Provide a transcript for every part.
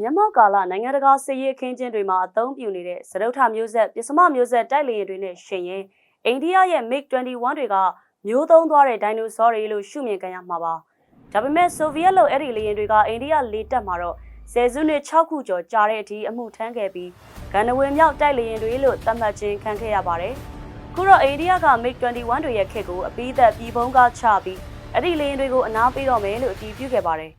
မြန်မာကာလနိုင်ငံတကာစစ်ရေးအခင်းကျင်းတွေမှာအသုံးပြုနေတဲ့စရုပ်ထမျိုးဆက်ပစ္စမမျိုးဆက်တိုက်လေယာဉ်တွေနဲ့ရှင်ရင်အိန္ဒိယရဲ့ MiG-21 တွေကမျိုးသုံးသွားတဲ့ဒိုင်နိုဆောတွေလို့ရှုမြင်ကြရမှာပါဒါပေမဲ့ဆိုဗီယက်လိုအဲ့ဒီလေယာဉ်တွေကအိန္ဒိယလေတပ်မှာတော့ဆယ်စုနှစ်6ခုကျော်ကြာတဲ့အထိအမှုထမ်းခဲ့ပြီးဂန္ဓဝင်မြောက်တိုက်လေယာဉ်တွေလို့သတ်မှတ်ခြင်းခံခဲ့ရပါတယ်ခုတော့အိန္ဒိယက MiG-21 တွေရဲ့ခက်ကိုအပိသက်ပြည်ပုံးကချပြီးအဲ့ဒီလေယာဉ်တွေကိုအနားပေးတော့မယ်လို့အတည်ပြုခဲ့ပါတယ်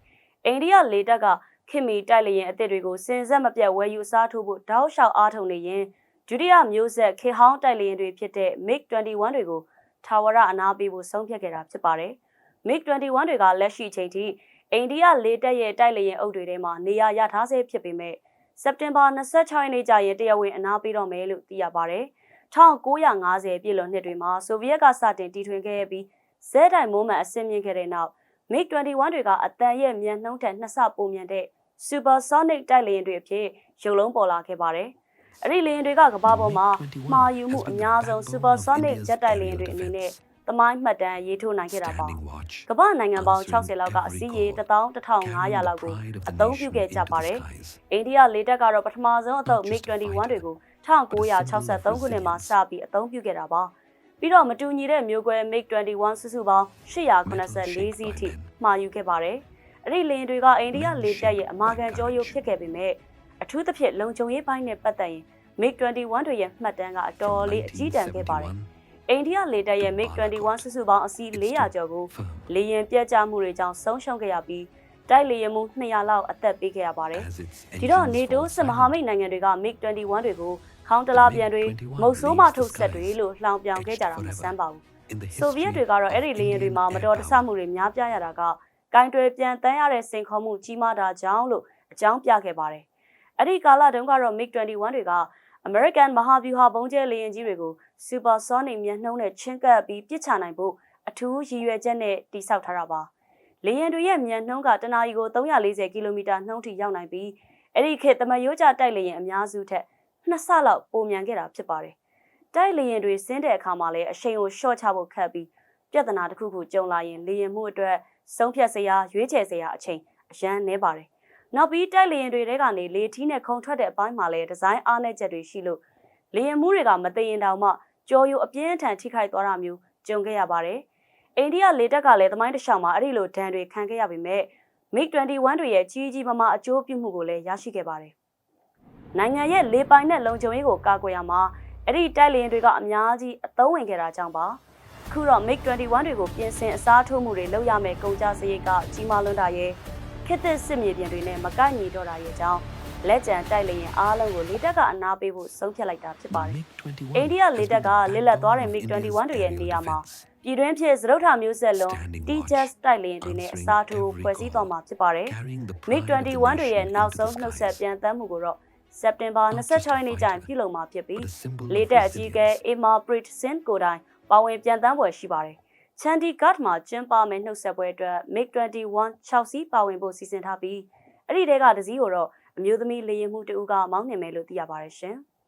အိန္ဒိယလေတပ်က ခင်မီတိုက်လျင်အစ်စ်တွေကိုစင်ဆက်မပြတ်ဝယ်ယူစားထိုးဖို့တောက်လျှောက်အားထုတ်နေရင်ဒုတိယမျိုးဆက်ခေဟောင်းတိုက်လျင်တွေဖြစ်တဲ့ MiG-21 တွေကိုထာဝရအနာပေးဖို့ဆုံးဖြတ်ခဲ့တာဖြစ်ပါတယ်။ MiG-21 တွေကလက်ရှိချိန်ထိအိန္ဒိယလေတပ်ရဲ့တိုက်လျင်အုပ်တွေထဲမှာနေရာရထားဆဲဖြစ်ပေမဲ့စက်တင်ဘာ26ရက်နေ့ကျရင်တရားဝင်အနာပေးတော့မယ်လို့သိရပါတယ်။1950ပြည့်လွန်နှစ်တွေမှာဆိုဗီယက်ကစတင်တီထွင်ခဲ့ပြီးဇဲတိုင်မိုးမှန်အဆင့်မြင့်ခဲ့တဲ့နောက် MiG-21 တွေကအတန်ရဲ့မြန်နှုန်းထက်နှစ်ဆပိုမြန်တဲ့ supersonic တိုက်လေယာဉ်တွေအဖြစ်ရုပ်လုံးပေါ်လာခဲ့ပါတယ်။အဲ့ဒီလေယာဉ်တွေကကမ္ဘာပေါ်မှာမှားယူမှုအများဆုံး supersonic ဂျက်တိုက်လေယာဉ်တွေအနေနဲ့သမိုင်းမှတ်တမ်းရေးထိုးနိုင်ခဲ့တာပါ။ကမ္ဘာနိုင်ငံပေါင်း60လောက်ကအစည်းအရေး11500လောက်ကိုအသုံးပြုခဲ့ကြပါတယ်။အိန္ဒိယလေတပ်ကတော့ပထမဆုံးအသုတ် MiG-21 တွေကို1963ခုနှစ်မှာစပြီးအသုံးပြုခဲ့တာပါ။ပြီးတော့မတူညီတဲ့မျိုးကွဲ MiG-21 စုစုပေါင်း884စီးထိမှာယူခဲ့ပါတယ်။ အဲ့ဒီလေယာဉ်တွေကအိန္ဒိယလေတပ်ရဲ့အမာခံကြောရိုးဖြစ်ခဲ့ပေမဲ့အထူးသဖြင့်လုံခြုံရေးပိုင်းနဲ့ပတ်သက်ရင် MiG-21 တွေရဲ့မှတ်တမ်းကအတော်လေးအကြီးတန်းခဲ့ပါတယ်။အိန္ဒိယလေတပ်ရဲ့ MiG-21 စုစုပေါင်းအစီး400ကျော်ကိုလေယာဉ်ပြတ်ကျမှုတွေကြောင့်ဆုံးရှုံးခဲ့ရပြီးတိုက်လေယာဉ်မှု200လောက်အသက်ပေးခဲ့ရပါတယ်။ဒီတော့ NATO စစ်မဟာမိတ်နိုင်ငံတွေက MiG-21 တွေကိုခေါင်းတလားပြန်တွေမုတ်ဆိုးမထုတ်ဆက်တွေလို့လှောင်ပြောင်ခဲ့ကြတာမဆန်းပါဘူး။ဆိုဗီယက်တွေကတော့အဲ့ဒီလေယာဉ်တွေမှာမတော်တဆမှုတွေများပြားရတာက ကင်တွယ်ပြန်တန်းရတဲ့စိန်ခေါ်မှုကြီးမားတာကြောင့်လို့အကြောင်းပြခဲ့ပါတယ်။အဲ့ဒီကာလတုန်းကတော့ MiG-21 တွေက American မဟာဗျူဟာပုံကျဲလေယာဉ်ကြီးတွေကို Supersonic မျက်နှုံးနဲ့ချင်းကပ်ပြီးပစ်ချနိုင်ဖို့အထူးရည်ရွယ်ချက်နဲ့တိစောက်ထားတာပါ။လေယာဉ်တွေရဲ့မျက်နှုံးကတနာရီကို340ကီလိုမီတာနှုန်းထိရောက်နိုင်ပြီးအဲ့ဒီခေတ်တမရိုးကျတိုက်လေယာဉ်အများစုထက်နှစ်ဆလောက်ပိုမြန်ခဲ့တာဖြစ်ပါတယ်။တိုက်လေယာဉ်တွေဆင်းတဲ့အခါမှာလည်းအရှိန်ကိုရှော့ချဖို့ခက်ပြီးပြဿနာတစ်ခုခုကြုံလာရင်လေယာဉ်မှုအတွက် ဆုံးဖြတ်စရာရွေးချယ်စရာအချိန်အရန်နှဲပါတယ်။နောက်ပြီးတိုက်လေယာဉ်တွေထဲကနေလေထီးနဲ့ခုံထွက်တဲ့အပိုင်းမှာလည်းဒီဇိုင်းအားနည်းချက်တွေရှိလို့လေယာဉ်မှုတွေကမသိရင်တောင်မှကြော်ယူအပြင်းထန်ထိခိုက်သွားတာမျိုးကြုံခဲ့ရပါတယ်။အိန္ဒိယလေတပ်ကလည်းသမိုင်းတစ်လျှောက်မှာအဲ့ဒီလိုဒဏ်တွေခံခဲ့ရပေမဲ့ MiG-21 တွေရဲ့ကြီးကြီးမားမားအကျိုးပြုမှုကိုလည်းရရှိခဲ့ပါတယ်။နိုင်ငံရဲ့လေပိုင်နဲ့လုံခြုံရေးကိုကာကွယ်ရမှာအဲ့ဒီတိုက်လေယာဉ်တွေကအများကြီးအသုံးဝင်ခဲ့တာကြောင့်ပါ။ အခုတော့ MiG-21 တွေကိုပြင်ဆင်အစားထိုးမှုတွေလုပ်ရမယ်ကုန်ကြစရိတ်ကကြီးမားလွန်းတာရဲ့ခေတ်သစ်စစ်မြေပြင်တွေနဲ့မကိုက်ညီတော့တာရဲ့အကြောင်းလက်ကျန်တိုက်လေရင်အားလုံးကိုလေတက်ကအနာပေးဖို့ဆုံးဖြတ်လိုက်တာဖြစ်ပါတယ်။အိန္ဒိယလေတက်ကလစ်လက်သွားတဲ့ MiG-21 တွေရဲ့နေရာမှာပြည်တွင်းဖြစ်စရုပ်ထမျိုးဆက်လုံး T-Jet တိုက်လေရင်တွေနဲ့အစားထိုးဖွဲ့စည်းသွားမှာဖြစ်ပါတယ်။ MiG-21 တွေရဲ့နောက်ဆုံးနှုတ်ဆက်ပြန်တမ်းမှုကိုတော့စက်တင်ဘာ26ရက်နေ့ကျရင်ပြုလုပ်မှာဖြစ်ပြီးလေတက်အကြီးအကဲ Emma Prit Singh ကိုတိုင် ပါဝင်ပြန်တမ်းပွဲရှိပါတယ်။ Chandigarh ဂတ်မှာကျင်းပမယ့်နှုတ်ဆက်ပွဲအတွက် MiG-21 6စီးပါဝင်ဖို့စီစဉ်ထားပြီးအဲ့ဒီတဲကတစည်းကိုတော့အမျိုးသမီးလေယာဉ်မှုတဦးကမောင်းနှင်မယ်လို့သိရပါတယ်ရှင်။